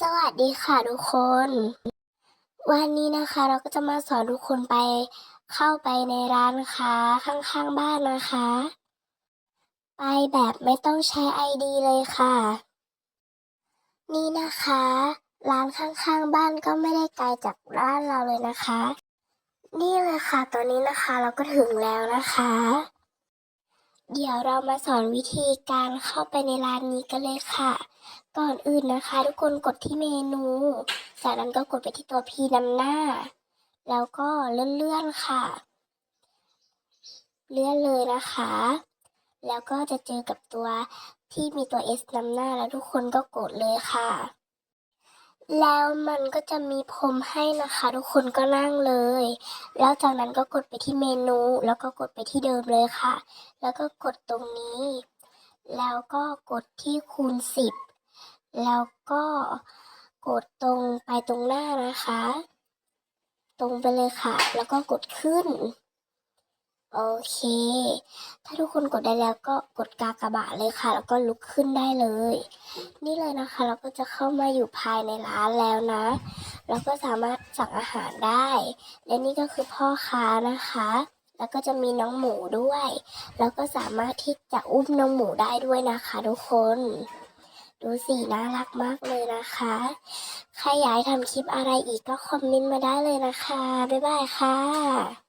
สวัสดีค่ะทุกคน วันนี้นะคะเราก็จะมาสอนทุกคนไปเข้าไปในร้านค้าข้างๆบ้านนะคะ ไปแบบไม่ต้องใช้ไอดีเลยค่ะ นี่นะคะ ร้านข้างๆบ้านก็ไม่ได้ไกลจากร้านเราเลยนะคะ นี่เลยค่ะตอนนี้นะคะเราก็ถึงแล้วนะคะ เดี๋ยวเรามาสอนวิธีการเข้าไปในร้านนี้กันเลยค่ะ ก่อนอื่นนะคะ ทุกคนกดที่เมนู จากนั้นก็กดไปที่ตัว P นำหน้า แล้วก็เลื่อนๆค่ะ เลื่อนเลยนะคะ แล้วก็จะเจอกับตัวที่มีตัว S นำหน้าแล้วทุกคนก็กดเลยค่ะ แล้วมันก็จะมีพรมให้นะคะ ทุกคนก็นั่งเลย แล้วจากนั้นก็กดไปที่เมนู แล้วก็กดไปที่เดิมเลยค่ะ แล้วก็กดตรงนี้ แล้วก็กดที่คูณสิบแล้วก็กดตรงไปตรงหน้านะคะ ตรงไปเลยค่ะ แล้วก็กดขึ้น โอเค ถ้าทุกคนกดได้แล้วก็กดกากบาทเลยค่ะ แล้วก็ลุกขึ้นได้เลย นี่เลยนะคะ เราก็จะเข้ามาอยู่ภายในร้านแล้วนะเราก็สามารถสั่งอาหารได้ และนี่ก็คือพ่อค้านะคะ แล้วก็จะมีน้องหมูด้วย แล้วก็สามารถที่จะอุ้มน้องหมูได้ด้วยนะคะทุกคน ดูสิน่ารักมากเลยนะคะใครอยากทำคลิปอะไรอีกก็คอมเมนต์มาได้เลยนะคะ บ๊ายบายค่ะ